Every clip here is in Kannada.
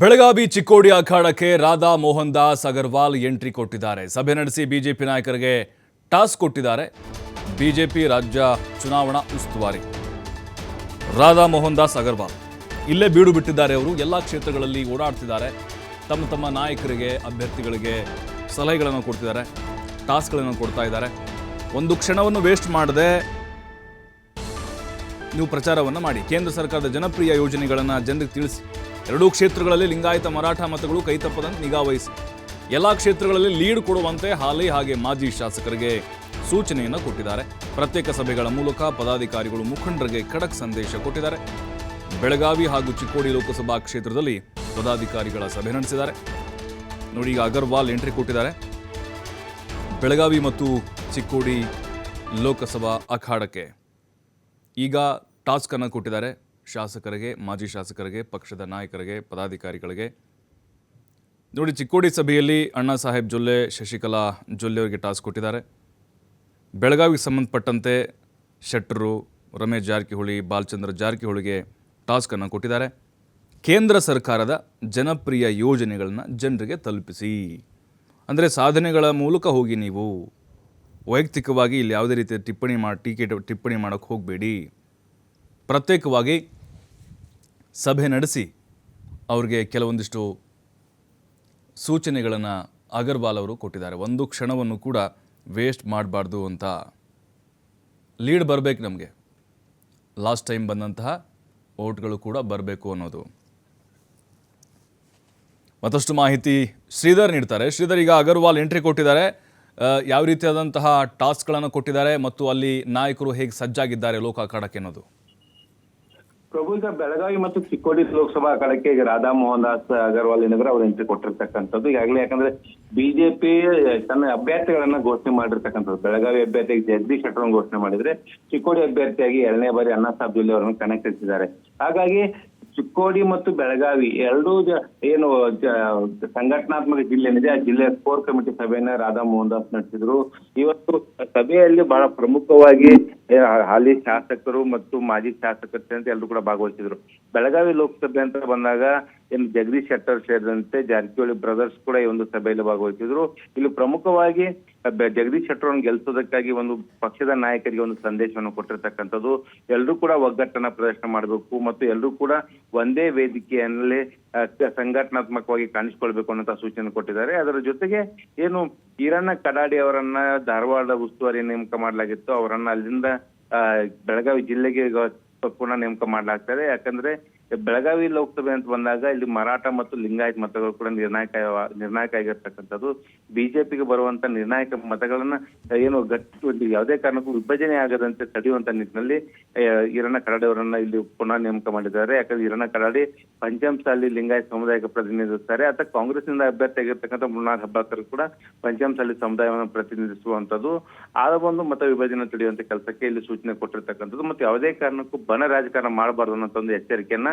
ಬೆಳಗಾವಿ ಚಿಕ್ಕೋಡಿ ಅಖಾಡಕ್ಕೆ ರಾಧಾ ಮೋಹನ್ ದಾಸ್ ಅಗರ್ವಾಲ್ ಎಂಟ್ರಿ ಕೊಟ್ಟಿದ್ದಾರೆ. ಸಭೆ ನಡೆಸಿ ಬಿಜೆಪಿ ನಾಯಕರಿಗೆ ಟಾಸ್ಕ್ ಕೊಟ್ಟಿದ್ದಾರೆ. ಬಿಜೆಪಿ ರಾಜ್ಯ ಚುನಾವಣಾ ಉಸ್ತುವಾರಿ. ರಾಧಾ ಮೋಹನ್ ದಾಸ್ ಅಗರ್ವಾಲ್ ಇಲ್ಲೇ ಬೀಡು ಬಿಟ್ಟಿದ್ದಾರೆ ಅವರು. ಎಲ್ಲ ಕ್ಷೇತ್ರಗಳಲ್ಲಿ ಓಡಾಡ್ತಿದ್ದಾರೆ. ತಮ್ಮ ತಮ್ಮ ನಾಯಕರಿಗೆ, ಅಭ್ಯರ್ಥಿಗಳಿಗೆ ಸಲಹೆಗಳನ್ನು ಕೊಡ್ತಿದ್ದಾರೆ. ಟಾಸ್ಕ್ಗಳನ್ನು ಕೊಡ್ತಾ ಇದ್ದಾರೆ. ಒಂದು ಕ್ಷಣವನ್ನು ವೇಸ್ಟ್ ಮಾಡದೆ ನೀವು ಪ್ರಚಾರವನ್ನು ಮಾಡಿ. ಕೇಂದ್ರ ಸರ್ಕಾರದ ಜನಪ್ರಿಯ ಯೋಜನೆಗಳನ್ನು ಜನರಿಗೆ ತಿಳಿಸಿ. ಎರಡೂ ಕ್ಷೇತ್ರಗಳಲ್ಲಿ ಲಿಂಗಾಯತ ಮರಾಠ ಮತಗಳು ಕೈತಪ್ಪದಂತೆ ನಿಗಾ ವಹಿಸಿ. ಎಲ್ಲ ಕ್ಷೇತ್ರಗಳಲ್ಲಿ ಲೀಡ್ ಕೊಡುವಂತೆ ಹಾಲಿ ಹಾಗೆ ಮಾಜಿ ಶಾಸಕರಿಗೆ ಸೂಚನೆಯನ್ನು ಕೊಟ್ಟಿದ್ದಾರೆ. ಪ್ರತ್ಯೇಕ ಸಭೆಗಳ ಮೂಲಕ ಪದಾಧಿಕಾರಿಗಳು ಮುಖಂಡರಿಗೆ ಖಡಕ್ ಸಂದೇಶ ಕೊಟ್ಟಿದ್ದಾರೆ. ಬೆಳಗಾವಿ ಹಾಗೂ ಚಿಕ್ಕೋಡಿ ಲೋಕಸಭಾ ಕ್ಷೇತ್ರದಲ್ಲಿ ಪದಾಧಿಕಾರಿಗಳ ಸಭೆ ನಡೆಸಿದ್ದಾರೆ. ನೋಡಿ, ಈಗ ಅಗರ್ವಾಲ್ ಎಂಟ್ರಿ ಕೊಟ್ಟಿದ್ದಾರೆ. ಬೆಳಗಾವಿ ಮತ್ತು ಚಿಕ್ಕೋಡಿ ಲೋಕಸಭಾ ಅಖಾಡಕ್ಕೆ ಈಗ ಟಾಸ್ಕನ್ನು ಕೊಟ್ಟಿದ್ದಾರೆ. ಶಾಸಕರಿಗೆ, ಮಾಜಿ ಶಾಸಕರಿಗೆ, ಪಕ್ಷದ ನಾಯಕರಿಗೆ, ಪದಾಧಿಕಾರಿಗಳಿಗೆ. ನೋಡಿ, ಚಿಕ್ಕೋಡಿ ಸಭೆಯಲ್ಲಿ ಅಣ್ಣಾ ಸಾಹೇಬ್ ಜೊಲ್ಲೆ, ಶಶಿಕಲಾ ಜೊಲ್ಲೆ ಅವರಿಗೆ ಟಾಸ್ಕ್ ಕೊಟ್ಟಿದ್ದಾರೆ. ಬೆಳಗಾವಿಗೆ ಸಂಬಂಧಪಟ್ಟಂತೆ ಶೆಟ್ಟರು ರಮೇಶ್ ಜಾರಕಿಹೊಳಿ, ಬಾಲಚಂದ್ರ ಜಾರಕಿಹೊಳಿಗೆ ಟಾಸ್ಕನ್ನು ಕೊಟ್ಟಿದ್ದಾರೆ. ಕೇಂದ್ರ ಸರ್ಕಾರದ ಜನಪ್ರಿಯ ಯೋಜನೆಗಳನ್ನು ಜನರಿಗೆ ತಲುಪಿಸಿ. ಅಂದರೆ ಸಾಧನೆಗಳ ಮೂಲಕ ಹೋಗಿ ನೀವು. ವೈಯಕ್ತಿಕವಾಗಿ ಇಲ್ಲಿ ಯಾವುದೇ ರೀತಿಯ ಟಿಪ್ಪಣಿ ಮಾಡಿ ಟೀಕೆ, ಟಿಪ್ಪಣಿ ಮಾಡೋಕ್ಕೆ ಹೋಗಬೇಡಿ. ಪ್ರತ್ಯೇಕವಾಗಿ ಸಭೆ ನಡೆಸಿ ಅವ್ರಿಗೆ ಕೆಲವೊಂದಿಷ್ಟು ಸೂಚನೆಗಳನ್ನು ಅಗರ್ವಾಲ್ ಅವರು ಕೊಟ್ಟಿದ್ದಾರೆ. ಒಂದು ಕ್ಷಣವನ್ನು ಕೂಡ ವೇಸ್ಟ್ ಮಾಡಬಾರ್ದು ಅಂತ ಲೀಡ್ ಬರಬೇಕು ನಮಗೆ. ಲಾಸ್ಟ್ ಟೈಮ್ ಬಂದಂತಹ ಓಟ್ಗಳು ಕೂಡ ಬರಬೇಕು ಅನ್ನೋದು. ಮತ್ತಷ್ಟು ಮಾಹಿತಿ ಶ್ರೀಧರ್ ನೀಡ್ತಾರೆ. ಶ್ರೀಧರ್ ಈಗ ಅಗರ್ವಾಲ್ ಎಂಟ್ರಿ ಕೊಟ್ಟಿದ್ದಾರೆ. ಯಾವ ರೀತಿಯಾದಂತಹ ಟಾಸ್ಕ್ಗಳನ್ನು ಕೊಟ್ಟಿದ್ದಾರೆ ಮತ್ತು ಅಲ್ಲಿ ನಾಯಕರು ಹೇಗೆ ಸಜ್ಜಾಗಿದ್ದಾರೆ ಲೋಕ ಅಖಾಡಕ್ಕೆ ಅನ್ನೋದು. ಪ್ರಭು ಈಗ ಬೆಳಗಾವಿ ಮತ್ತು ಚಿಕ್ಕೋಡಿ ಲೋಕಸಭಾ ಅಖಾಡಕ್ಕೆ ಈಗ ರಾಧಾ ಮೋಹನ್ ದಾಸ್ ಅಗರ್ವಾಲ್ ಏನಿದ್ರೆ ಅವ್ರು ಎಂಟ್ರಿ ಕೊಟ್ಟಿರ್ತಕ್ಕಂಥದ್ದು. ಈಗಾಗಲೇ ಯಾಕಂದ್ರೆ ಬಿಜೆಪಿ ತನ್ನ ಅಭ್ಯರ್ಥಿಗಳನ್ನ ಘೋಷಣೆ ಮಾಡಿರ್ತಕ್ಕಂಥದ್ದು. ಬೆಳಗಾವಿ ಅಭ್ಯರ್ಥಿಯಾಗಿ ಜಗದೀಶ್ ಶೆಟ್ಟರ್ ಘೋಷಣೆ ಮಾಡಿದ್ರೆ ಚಿಕ್ಕೋಡಿ ಅಭ್ಯರ್ಥಿಯಾಗಿ ಎರಡನೇ ಬಾರಿ ಅಣ್ಣಾ ಸಾಬ್ ಜೊಲ್ಲೆ ಅವರನ್ನು ಕಣಕ್ಕಿಳಿಸಿದ್ದಾರೆ. ಹಾಗಾಗಿ ಚಿಕ್ಕೋಡಿ ಮತ್ತು ಬೆಳಗಾವಿ ಎರಡೂ ಏನು ಸಂಘಟನಾತ್ಮಕ ಜಿಲ್ಲೆ ಏನಿದೆ ಆ ಜಿಲ್ಲೆಯ ಕೋರ್ ಕಮಿಟಿ ಸಭೆಯನ್ನ ರಾಧಾ ಮೋಹನ್ ದಾಸ್ ನಡೆಸಿದ್ರು. ಇವತ್ತು ಸಭೆಯಲ್ಲಿ ಬಹಳ ಪ್ರಮುಖವಾಗಿ ಹಾಲಿ ಶಾಸಕರು ಮತ್ತು ಮಾಜಿ ಶಾಸಕರು ಅಂತ ಎಲ್ಲರೂ ಕೂಡ ಭಾಗವಹಿಸಿದ್ರು. ಬೆಳಗಾವಿ ಲೋಕಸಭೆ ಅಂತ ಬಂದಾಗ ಏನು ಜಗದೀಶ್ ಶೆಟ್ಟರ್ ಸೇರಿದಂತೆ ಜಾರಕಿಹೊಳಿ ಬ್ರದರ್ಸ್ ಕೂಡ ಈ ಒಂದು ಸಭೆಯಲ್ಲಿ ಭಾಗವಹಿಸಿದ್ರು. ಇಲ್ಲಿ ಪ್ರಮುಖವಾಗಿ ಜಗದೀಶ್ ಶೆಟ್ಟರ್ ಅವ್ರನ್ನ ಗೆಲ್ಸೋದಕ್ಕಾಗಿ ಒಂದು ಪಕ್ಷದ ನಾಯಕರಿಗೆ ಒಂದು ಸಂದೇಶವನ್ನು ಕೊಟ್ಟಿರ್ತಕ್ಕಂಥದ್ದು. ಎಲ್ಲರೂ ಕೂಡ ಒಗ್ಗಟ್ಟನ್ನ ಪ್ರದರ್ಶನ ಮಾಡಬೇಕು ಮತ್ತು ಎಲ್ಲರೂ ಕೂಡ ಒಂದೇ ವೇದಿಕೆಯಲ್ಲಿ ಸಂಘಟನಾತ್ಮಕವಾಗಿ ಕಾಣಿಸಿಕೊಳ್ಬೇಕು ಅನ್ನೋ ಸೂಚನೆ ಕೊಟ್ಟಿದ್ದಾರೆ. ಅದರ ಜೊತೆಗೆ ಏನು ಈರಣ್ಣ ಕಡಾಡಿ ಅವರನ್ನ ಧಾರವಾಡ ಉಸ್ತುವಾರಿ ನೇಮಕ ಮಾಡಲಾಗಿತ್ತು. ಅವರನ್ನ ಅಲ್ಲಿಂದ ಬೆಳಗಾವಿ ಜಿಲ್ಲೆಗೆ ಪುನಃ ನೇಮಕ ಮಾಡಲಾಗ್ತದೆ ಯಾಕಂದ್ರೆ ಬೆಳಗಾವಿ ಲೋಕಸಭೆ ಅಂತ ಬಂದಾಗ ಇಲ್ಲಿ ಮರಾಠ ಮತ್ತು ಲಿಂಗಾಯತ್ ಮತಗಳು ಕೂಡ ನಿರ್ಣಾಯಕ ನಿರ್ಣಾಯಕ ಆಗಿರ್ತಕ್ಕಂಥದ್ದು. ಬಿಜೆಪಿಗೆ ಬರುವಂತ ನಿರ್ಣಾಯಕ ಮತಗಳನ್ನ, ಏನು ಗಟ್ಟಿ ಯಾವುದೇ ಕಾರಣಕ್ಕೂ ವಿಭಜನೆ ಆಗದಂತೆ ತಡೆಯುವಂತ ನಿಟ್ಟಿನಲ್ಲಿ ಈರಣ್ಣ ಕಡಾಡಿ ಅವರನ್ನ ಇಲ್ಲಿ ಪುನಃ ನೇಮಕ ಮಾಡಿದ್ದಾರೆ. ಯಾಕಂದ್ರೆ ಈರಣ್ಣ ಕಡಾಡಿ ಪಂಚಮಸಾಲಿ ಲಿಂಗಾಯತ್ ಸಮುದಾಯಕ್ಕೆ ಪ್ರತಿನಿಧಿಸುತ್ತಾರೆ ಅಥವಾ ಕಾಂಗ್ರೆಸ್ನಿಂದ ಅಭ್ಯರ್ಥಿ ಆಗಿರ್ತಕ್ಕಂಥ ಮೃಣಾಲ್ ಹಬ್ಬಾಕರ್ ಕೂಡ ಪಂಚಮಸಾಲಿ ಸಮುದಾಯವನ್ನು ಪ್ರತಿನಿಧಿಸುವಂತದ್ದು ಆ ಒಂದು ಮತ ವಿಭಜನೆ ತಡೆಯುವಂತ ಕೆಲಸಕ್ಕೆ ಇಲ್ಲಿ ಸೂಚನೆ ಕೊಟ್ಟಿರ್ತಕ್ಕಂಥದ್ದು. ಮತ್ತೆ ಯಾವುದೇ ಕಾರಣಕ್ಕೂ ಬನ ರಾಜಕಾರಣ ಮಾಡಬಾರ್ದು ಅನ್ನೋ ಒಂದು ಎಚ್ಚರಿಕೆಯನ್ನ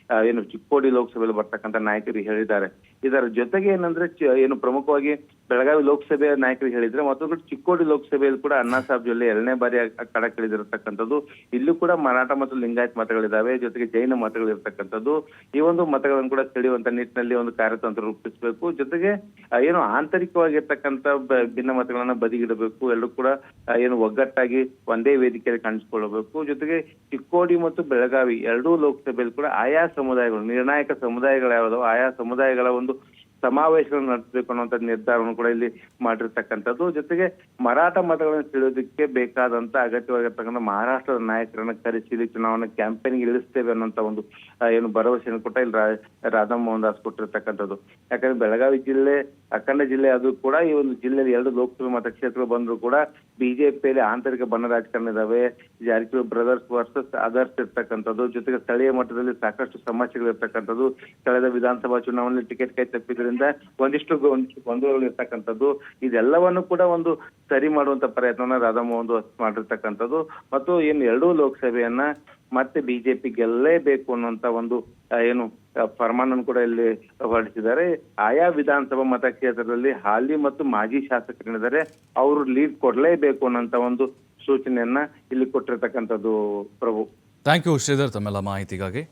ಏನು ಚಿಕ್ಕೋಡಿ ಲೋಕಸಭೆಯಲ್ಲಿ ಬರ್ತಕ್ಕಂಥ ನಾಯಕರು ಹೇಳಿದ್ದಾರೆ. ಇದರ ಜೊತೆಗೆ ಏನಂದ್ರೆ ಏನು ಪ್ರಮುಖವಾಗಿ ಬೆಳಗಾವಿ ಲೋಕಸಭೆಯ ನಾಯಕರು ಹೇಳಿದ್ರೆ ಮತ್ತೊಂದು ಚಿಕ್ಕೋಡಿ ಲೋಕಸಭೆಯಲ್ಲಿ ಕೂಡ ಅಣ್ಣಾ ಸಾಹೇಬ್ ಜೊಲ್ಲೆ ಎರಡನೇ ಬಾರಿ ಕಣಕ್ಕಿಳಿದಿರತಕ್ಕಂಥದ್ದು ಇಲ್ಲೂ ಕೂಡ ಮರಾಠ ಮತ್ತು ಲಿಂಗಾಯತ್ ಮತಗಳಿದ್ದಾವೆ. ಜೊತೆಗೆ ಜೈನ ಮತಗಳಿರ್ತಕ್ಕಂಥದ್ದು. ಈ ಒಂದು ಮತಗಳನ್ನು ಕೂಡ ತಿಳಿಯುವಂತ ನಿಟ್ಟಿನಲ್ಲಿ ಒಂದು ಕಾರ್ಯತಂತ್ರ ರೂಪಿಸಬೇಕು. ಜೊತೆಗೆ ಏನು ಆಂತರಿಕವಾಗಿರ್ತಕ್ಕಂಥ ಭಿನ್ನ ಮತಗಳನ್ನ ಬದಿಗಿಡಬೇಕು. ಎಲ್ಲರೂ ಕೂಡ ಏನು ಒಗ್ಗಟ್ಟಾಗಿ ಒಂದೇ ವೇದಿಕೆಯಲ್ಲಿ ಕಾಣಿಸಿಕೊಳ್ಳಬೇಕು. ಜೊತೆಗೆ ಚಿಕ್ಕೋಡಿ ಮತ್ತು ಬೆಳಗಾವಿ ಎರಡೂ ಲೋಕಸಭೆಯಲ್ಲಿ ಕೂಡ ಆಯಾ ಸಮುದಾಯಗಳು, ನಿರ್ಣಾಯಕ ಸಮುದಾಯಗಳು ಯಾವುದೋ, ಆಯಾ ಸಮುದಾಯಗಳ ಒಂದು ಸಮಾವೇಶಗಳನ್ನು ನಡೆಸಬೇಕು ಅನ್ನುವಂತ ನಿರ್ಧಾರವನ್ನು ಕೂಡ ಇಲ್ಲಿ ಮಾಡಿರ್ತಕ್ಕಂಥದ್ದು. ಜೊತೆಗೆ ಮರಾಠ ಮತಗಳನ್ನು ತಿಳಿಯೋದಕ್ಕೆ ಬೇಕಾದಂತ ಅಗತ್ಯವಾಗಿರ್ತಕ್ಕಂಥ ಮಹಾರಾಷ್ಟ್ರದ ನಾಯಕರನ್ನ ಕರೆಸಿ ಇಲ್ಲಿ ಚುನಾವಣಾ ಕ್ಯಾಂಪೇನ್ಗೆ ಇಳಿಸ್ತೇವೆ ಅನ್ನೋಂಥ ಒಂದು ಏನು ಭರವಸೆಯನ್ನು ಕೊಟ್ಟ ಇಲ್ಲಿ ರಾಧಾ ಮೋಹನ್ ದಾಸ್ ಕೊಟ್ಟಿರ್ತಕ್ಕಂಥದ್ದು. ಯಾಕಂದ್ರೆ ಬೆಳಗಾವಿ ಜಿಲ್ಲೆ ಅಖಂಡ ಜಿಲ್ಲೆ ಅದು ಕೂಡ, ಈ ಒಂದು ಜಿಲ್ಲೆಯಲ್ಲಿ ಎರಡು ಲೋಕಸಭೆ ಮತಕ್ಷೇತ್ರಗಳು ಬಂದರೂ ಕೂಡ ಬಿಜೆಪಿಯಲ್ಲಿ ಆಂತರಿಕ ಬಣ್ಣ ರಾಜಕಾರಣ ಇದಾವೆ. ಜಾರಕಿಹೊಳಿ ಬ್ರದರ್ಸ್ ವರ್ಸಸ್ ಅದರ್ಸ್ ಇರ್ತಕ್ಕಂಥದ್ದು, ಜೊತೆಗೆ ಸ್ಥಳೀಯ ಮಟ್ಟದಲ್ಲಿ ಸಾಕಷ್ಟು ಸಮಸ್ಯೆಗಳು ಇರ್ತಕ್ಕಂಥದ್ದು. ಕಳೆದ ವಿಧಾನಸಭಾ ಚುನಾವಣೆಯಲ್ಲಿ ಟಿಕೆಟ್ ಕೈ ತಪ್ಪಿದ್ರಿಂದ ಒಂದಿಷ್ಟು ಒಂದಿಷ್ಟು ಗೊಂದಲಗಳು ಇರ್ತಕ್ಕಂಥದ್ದು. ಇದೆಲ್ಲವನ್ನು ಕೂಡ ಒಂದು ಸರಿ ಮಾಡುವಂತ ಪ್ರಯತ್ನವನ್ನ ರಾಧಾಮೋಹನ್ ಮಾಡಿರ್ತಕ್ಕಂಥದ್ದು. ಮತ್ತು ಏನು ಎರಡೂ ಲೋಕಸಭೆಯನ್ನ ಮತ್ತೆ ಬಿಜೆಪಿ ಗೆಲ್ಲೇಬೇಕು ಅನ್ನುವಂತ ಒಂದು ಏನು ಫರ್ಮಾನನ್ನು ಕೂಡ ಇಲ್ಲಿ ಹೊರಡಿಸಿದ್ದಾರೆ. ಆಯಾ ವಿಧಾನಸಭಾ ಮತಕ್ಷೇತ್ರದಲ್ಲಿ ಹಾಲಿ ಮತ್ತು ಮಾಜಿ ಶಾಸಕರಿದ್ದಾರೆ. ಅವರು ಲೀಡ್ ಕೊಡಲೇಬೇಕು ಅನ್ನೋಂತ ಒಂದು ಸೂಚನೆಯನ್ನ ಇಲ್ಲಿ ಕೊಟ್ಟಿರ್ತಕ್ಕಂಥದ್ದು ಪ್ರಭು. ಥ್ಯಾಂಕ್ ಯು ಶ್ರೀಧರ್, ತಮ್ಮೆಲ್ಲ ಮಾಹಿತಿಗಾಗಿ.